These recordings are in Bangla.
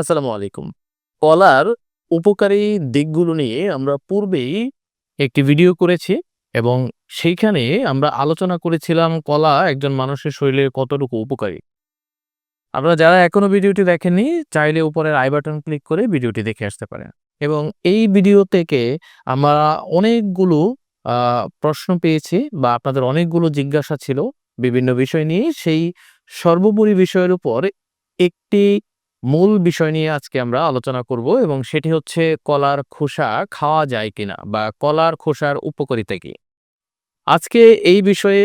আসসালামু আলাইকুম। কলার উপকারী দিকগুলো নিয়ে আমরা পূর্বেই একটি ভিডিও করেছি এবং সেইখানে আমরা আলোচনা করেছিলাম কলা একজন মানুষের শরীরে কতটুকু উপকারী। আপনারা যারা এখনও ভিডিওটি দেখেননি, চাইলে উপরের আই বাটন ক্লিক করে ভিডিওটি দেখে আসতে পারেন। এবং এই ভিডিও থেকে আমরা অনেকগুলো প্রশ্ন পেয়েছি বা আপনাদের অনেকগুলো জিজ্ঞাসা ছিল বিভিন্ন বিষয় নিয়ে। সেই সর্বোপরি বিষয়ের উপর একটি মূল বিষয় নিয়ে আজকে আমরা আলোচনা করব এবং সেটি হচ্ছে কলার খোসা খাওয়া যায় কিনা বা কলার খোসার উপকারিতা কি? আজকে এই বিষয়ে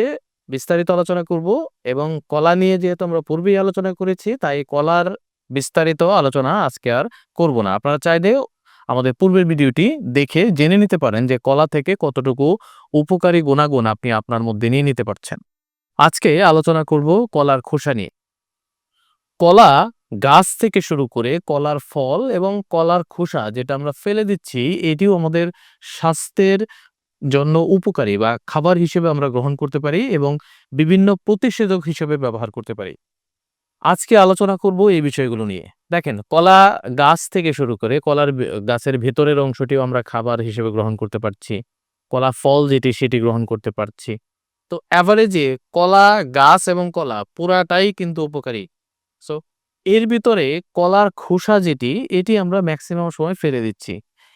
বিস্তারিত আলোচনা করব এবং কলা নিয়ে যেহেতু আমরা পূর্বেই আলোচনা করেছি, তাই কলার বিস্তারিত আলোচনা আজকে আর করব না। আপনারা চাইলে আমাদের পূর্বের ভিডিওটি দেখে জেনে নিতে পারেন যে কলা থেকে কতটুকু উপকারী গুণাগুণ আপনি আপনার মধ্যে নিয়ে নিতে পারছেন। আজকে আলোচনা করব কলার খোসা নিয়ে। কলা গাছ থেকে শুরু করে কলার ফল এবং কলার খোসা যেটা আমরা ফেলে দিচ্ছি, এটিও আমাদের স্বাস্থ্যের জন্য উপকারী বা খাবার হিসেবে আমরা গ্রহণ করতে পারি এবং বিভিন্ন প্রতিষেধক হিসেবে ব্যবহার করতে পারি। আজকে আলোচনা করব এই বিষয়গুলো নিয়ে। দেখেন, কলা গাছ থেকে শুরু করে কলার গাছের ভেতরের অংশটিও আমরা খাবার হিসেবে গ্রহণ করতে পারছি। কলা ফল যেটি সেটি গ্রহণ করতে পারছি। তো অ্যাভারেজে কলা, গাছ এবং কলা পুরাটাই কিন্তু উপকারী। সো এর ভিতরে কলার খোসা যেটি এটি আমরা ম্যাক্সিমাম সময় ফেলে দিচ্ছি।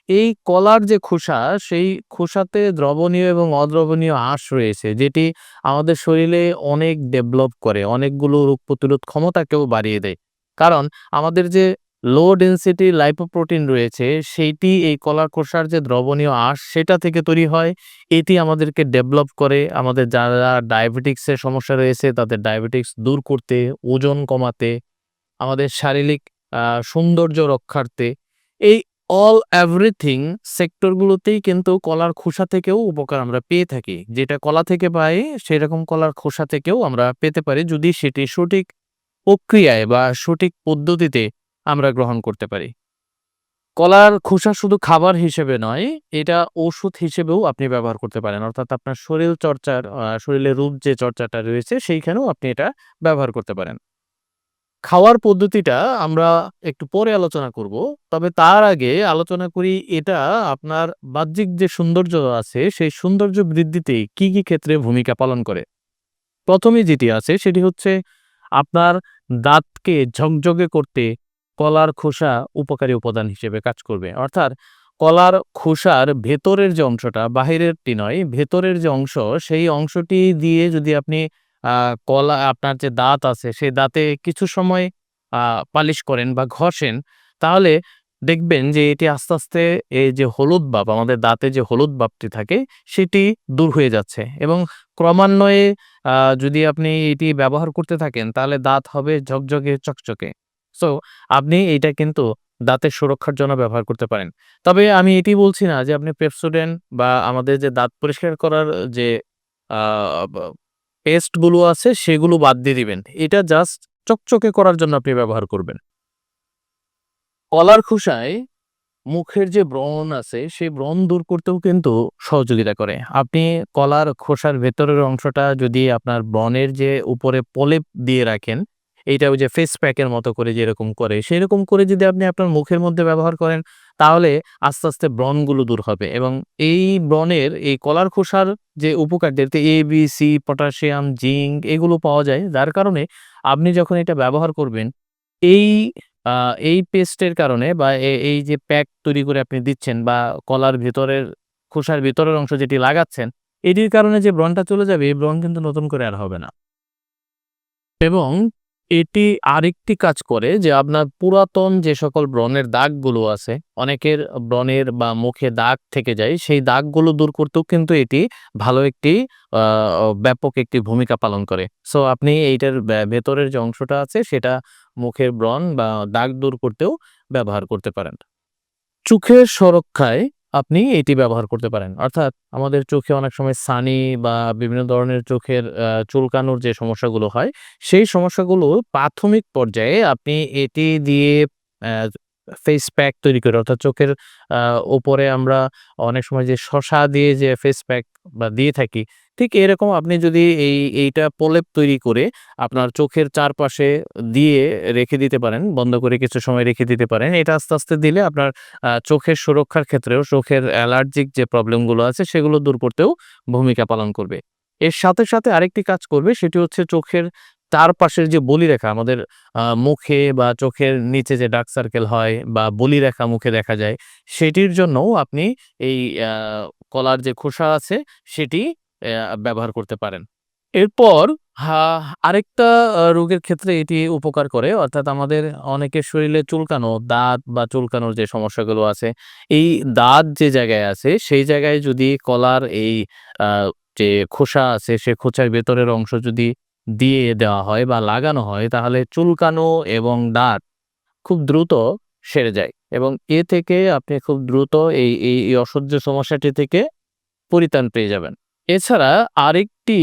এই কলার যে খোসা সেই খোসাতে দ্রবণীয় এবং অদ্রবণীয় আঁশ রয়েছে যেটি আমাদের শরীরে অনেক ডেভেলপ করে, অনেকগুলো রোগ প্রতিরোধ ক্ষমতাকেও বাড়িয়ে দেয়। কারণ আমাদের যে লো ডেনসিটি লাইপোপ্রোটিন রয়েছে সেইটি এই কলার খোসার যে দ্রবণীয় আঁশ সেটা থেকে তৈরি হয়। এটি আমাদেরকে ডেভেলপ করে আমাদের যারা ডায়াবেটিকসের সমস্যা রয়েছে তাদের ডায়াবেটিকস দূর করতে, ওজন কমাতে, আমাদের শারীরিক সৌন্দর্য রক্ষার্থে এই অল এভরিথিং সেক্টরগুলোতেই কিন্তু কলার খোসা থেকেও উপকার আমরা পেয়ে থাকি। যেটা কলা থেকে পাই সেরকম কলার খোসা থেকেও আমরা পেতে পারি যদি সেটি সঠিক প্রক্রিয়ায় বা সঠিক পদ্ধতিতে আমরা গ্রহণ করতে পারি। কলার খোসা শুধু খাবার হিসেবে নয়, এটা ওষুধ হিসেবেও আপনি ব্যবহার করতে পারেন। অর্থাৎ আপনার শরীর চর্চার শরীরের রূপ যে চর্চাটা রয়েছে সেইখানেও আপনি এটা ব্যবহার করতে পারেন। খাওয়ার পদ্ধতিটা আমরা একটু পরে আলোচনা করব। তবে তার আগে আলোচনা করি এটা আপনার বাহ্যিক যে সৌন্দর্য আছে সেই সৌন্দর্য বৃদ্ধিতে কি, কি ক্ষেত্রে ভূমিকা পালন করে? প্রথমে যেটি আছে সেটি হচ্ছে আপনার দাঁতকে ঝকঝকে করতে কলার খোসা উপকারী উপাদান হিসেবে কাজ করবে। অর্থাৎ কলার খোসার ভেতরের যে অংশটা বাহিরেরটি নয়, ভেতরের যে অংশ সেই অংশটি দিয়ে যদি আপনি কলা আপনার যে দাঁত আছে সেই দাঁতে কিছু সময় পালিশ করেন বা ঘষেন তাহলে দেখবেন যে এটি আস্তে, আস্তে এই যে হলুদ ভাব আমাদের দাঁতে যে হলুদ ভাবটি থাকে সেটি দূর হয়ে যাচ্ছে এবং ক্রমান্বয়ে যদি আপনি এটি ব্যবহার করতে থাকেন তাহলে দাঁত হবে ঝকঝকে চকচকে। সো আপনি এটা কিন্তু দাঁতের সুরক্ষার জন্য ব্যবহার করতে পারেন। তবে আমি এটি বলছি না যে আপনি পেপসোডেন্ট বা আমাদের যে দাঁত পরিষ্কার করার যে আ বা পেস্টগুলো আছে সেগুলো বাদ দিয়ে দিবেন। এটা জাস্ট চকচকে করার জন্য আপনি ব্যবহার করবেন। কলার খোসায় মুখের যে ব্রণ আছে সেই ব্রণ দূর করতেও কিন্তু সহযোগিতা করে। আপনি কলার খোসার ভেতরের অংশটা যদি আপনার ব্রণের যে উপরে পলেপ দিয়ে রাখেন, এইটা ওই যে ফেস প্যাকের মতো করে যেরকম করে, সেরকম করে যদি আপনি আপনার মুখের মধ্যে ব্যবহার করেন তাহলে আস্তে, আস্তে ব্রণগুলো দূর হবে এবং এই ব্রণের এই কলার খোসার যে উপকারিতা এতে A, B, C, potassium, zinc এগুলো পাওয়া যায়। যার কারণে আপনি যখন এটা ব্যবহার করবেন এই এই পেস্টের কারণে বা এই যে প্যাক তৈরি করে আপনি দিচ্ছেন বা কলার ভেতরের খোসার ভেতরের অংশ যেটি লাগাচ্ছেন, এটির কারণে যে ব্রণটা চলে যাবে এই ব্রণ কিন্তু নতুন করে আর হবে না। এবং এটি আরেকটি কাজ করে যে আপনার পুরাতন যে সকল ব্রণের দাগগুলো আছে, অনেকের ব্রণের বা মুখে দাগ থেকে যায়, সেই দাগগুলো দূর করতেও কিন্তু এটি ভালো একটি ব্যাপক একটি ভূমিকা পালন করে। সো আপনি এইটার ভেতরের যে অংশটা আছে সেটা মুখের ব্রণ বা দাগ দূর করতেও ব্যবহার করতে পারেন। চোখের সুরক্ষায় আপনি এটি ব্যবহার করতে পারেন। অর্থাৎ আমাদের চোখে অনেক সময় সানি বা বিভিন্ন ধরনের চোখের চুলকানোর যে সমস্যাগুলো হয়, সেই সমস্যাগুলো প্রাথমিক পর্যায়ে আপনি এটি দিয়ে ফেস প্যাক তৈরি করে অর্থাৎ চোখের ওপরে আমরা অনেক সময় যে শশা দিয়ে যে ফেস প্যাক বা দিয়ে থাকি, ঠিক এরকম আপনি যদি এই এইটা প্রলেপ তৈরি করে আপনার চোখের চারপাশে দিয়ে রেখে দিতে পারেন, বন্ধ করে কিছু সময় রেখে দিতে পারেন। এটা আস্তে, আস্তে দিলে আপনার চোখের সুরক্ষার ক্ষেত্রেও চোখের অ্যালার্জিক যে প্রবলেমগুলো আছে সেগুলো দূর করতেও ভূমিকা পালন করবে। এর সাথে, সাথে আরেকটি কাজ করবে সেটি হচ্ছে চোখের চারপাশের যে বলিরেখা আমাদের মুখে বা চোখের নিচে যে ডার্ক সার্কেল হয় বা বলিরেখা মুখে দেখা যায়, সেটির জন্যও আপনি এই কলার যে খোসা আছে সেটি ব্যবহার করতে পারেন। এরপর আরেকটা রোগের ক্ষেত্রে এটি উপকার করে অর্থাৎ আমাদের অনেকের শরীরে চুলকানো, দাঁত বা চুলকানোর যে সমস্যাগুলো আছে, এই দাঁত যে জায়গায় আছে সেই জায়গায় যদি কলার এই যে খোসা আছে সে খোসার ভেতরের অংশ যদি দিয়ে দেওয়া হয় বা লাগানো হয় তাহলে চুলকানো এবং দাঁত খুব দ্রুত সেরে যায় এবং এ থেকে আপনি খুব দ্রুত এই, এই অসহ্য সমস্যাটি থেকে পরিত্রাণ পেয়ে যাবেন। এছাড়া আরেকটি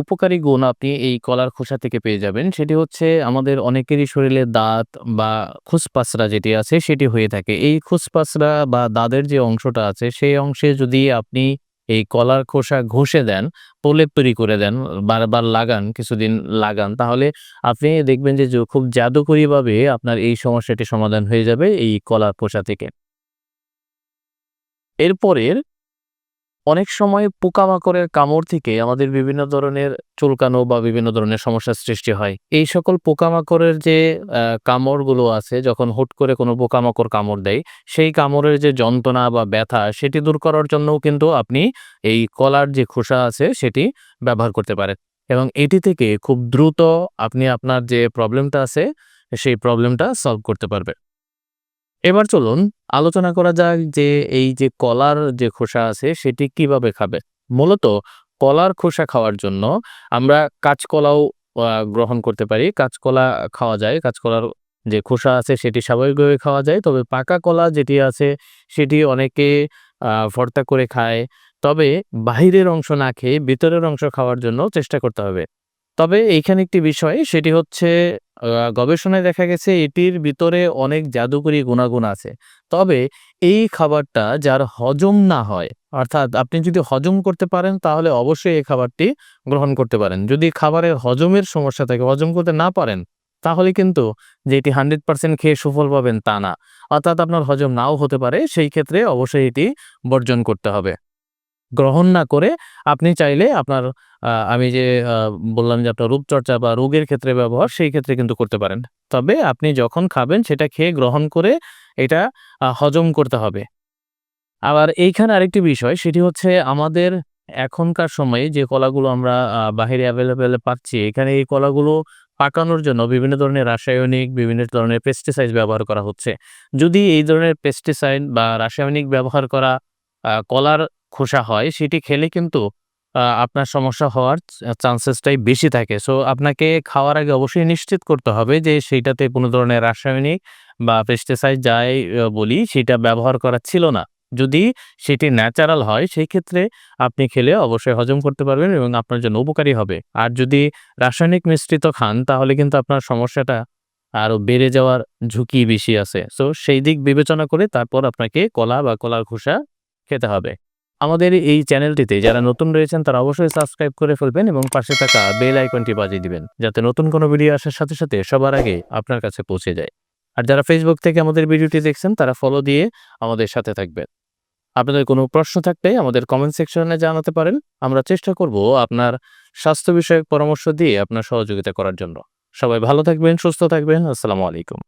উপকারী গুণ আপনি এই কলার খোসা থেকে পেয়ে যাবেন। সেটি হচ্ছে আমাদের অনেকেরই শরীরে দাঁত বা খুসপাসরা যেটি আছে সেটি হয়ে থাকে। এই খুসপাসরা বা দাঁতের যে অংশটা আছে সেই অংশে যদি আপনি এই কলার খোসা ঘষে দেন, প্রলেপ তৈরি করে দেন, বারবার লাগান, কিছুদিন লাগান তাহলে আপনি দেখবেন যে য খুব জাদুকরিভাবে আপনার এই সমস্যাটি সমাধান হয়ে যাবে এই কলার খোসা থেকে। এরপরের অনেক সময় পোকামাকড়ের কামড় থেকে আমাদের বিভিন্ন ধরনের চুলকানো বা বিভিন্ন ধরনের সমস্যার সৃষ্টি হয়। এই সকল পোকামাকড়ের যে কামড়গুলো আছে যখন হুট করে কোনো পোকামাকড় কামড় দেয়, সেই কামড়ের যে যন্ত্রণা বা ব্যথা সেটি দূর করার জন্যও কিন্তু আপনি এই কলার যে খোসা আছে সেটি ব্যবহার করতে পারেন এবং এটি থেকে খুব দ্রুত আপনি আপনার যে প্রবলেমটা আছে সেই প্রবলেমটা সলভ করতে পারবেন। এবার চলুন আলোচনা করা যাক যে এই যে কলার যে খোসা আছে সেটি কীভাবে খাবে? মূলত কলার খোসা খাওয়ার জন্য আমরা কাঁচকলাও গ্রহণ করতে পারি। কাঁচকলা খাওয়া যায়। কাঁচকলার যে খোসা আছে সেটি স্বাভাবিকভাবে খাওয়া যায়। তবে পাকা কলা যেটি আছে সেটি অনেকে, আ, ভর্তা করে খায়। তবে বাহিরের অংশ না খেয়ে ভিতরের অংশ খাওয়ার জন্য চেষ্টা করতে হবে। তবে এইখানে একটি বিষয় সেটি হচ্ছে গবেষণায় দেখা গেছে এটির ভিতরে অনেক জাদুকরি গুণাগুণ আছে। তবে এই খাবারটা যার হজম না হয়, অর্থাৎ আপনি যদি হজম করতে পারেন তাহলে অবশ্যই এই খাবারটি গ্রহণ করতে পারেন। যদি খাবারের হজমের সমস্যা থাকে, হজম করতে না পারেন তাহলে কিন্তু যে এটি 100% খেয়ে সুফল পাবেন তা না। অর্থাৎ আপনার হজম নাও হতে পারে সেই ক্ষেত্রে অবশ্যই এটি বর্জন করতে হবে। গ্রহণ না করে আপনি চাইলে আপনার আমি যে বললাম যে আপনার রূপচর্চা বা রোগের ক্ষেত্রে ব্যবহার সেই ক্ষেত্রে কিন্তু করতে পারেন। তবে আপনি যখন খাবেন সেটা খেয়ে গ্রহণ করে এটা হজম করতে হবে। আবার এইখানে আরেকটি বিষয় সেটি হচ্ছে আমাদের এখনকার সময়ে যে কলাগুলো আমরা বাহিরে এভেইলেবল পাচ্ছি এখানে এই কলাগুলো পাকানোর জন্য বিভিন্ন ধরনের রাসায়নিক, বিভিন্ন ধরনের পেস্টিসাইড ব্যবহার করা হচ্ছে। যদি এই ধরনের পেস্টিসাইড বা রাসায়নিক ব্যবহার করা কলার খোসা হয়, সেটি খেলে কিন্তু আপনার সমস্যা হওয়ার চান্সেসটাই বেশি থাকে। সো, আপনাকে খাওয়ার আগে অবশ্যই নিশ্চিত করতে হবে যে, সেইটাতে কোনো ধরনের রাসায়নিক বা পেস্টিসাইড যাই বলি, সেটা ব্যবহার করা ছিল না। যদি সেটি ন্যাচারাল হয়, সেই ক্ষেত্রে আপনি খেলে অবশ্যই হজম করতে পারবেন এবং আপনার জন্য উপকারী হবে। আর যদি রাসায়নিক মিশ্রিত খান, তাহলে কিন্তু আপনার সমস্যাটা আরও বেড়ে যাওয়ার ঝুঁকি বেশি আছে। সো, সেই দিক বিবেচনা করে তারপর আপনাকে কলা বা কলার খোসা খেতে হবে। আমাদের এই চ্যানেলটিতে যারা নতুন রয়েছেন তারা অবশ্যই সাবস্ক্রাইব করে ফেলবেন এবং পাশে থাকা বেল আইকনটি বাজিয়ে দিবেন। যাতে নতুন কোনো ভিডিও আসার সাথে, সাথে সবার আগে আপনার কাছে পৌঁছে যায়। আর যারা Facebook থেকে আমাদের ভিডিওটি দেখছেন তারা ফলো দিয়ে আমাদের সাথে থাকবেন। আপনাদের কোনো প্রশ্ন থাকলে আমাদের কমেন্ট সেকশনে জানাতে পারেন। আমরা চেষ্টা করব আপনার স্বাস্থ্য বিষয়ক পরামর্শ দিয়ে আপনার সহযোগিতা করার জন্য। সবাই ভালো থাকবেন, সুস্থ থাকবেন। আসসালামু আলাইকুম।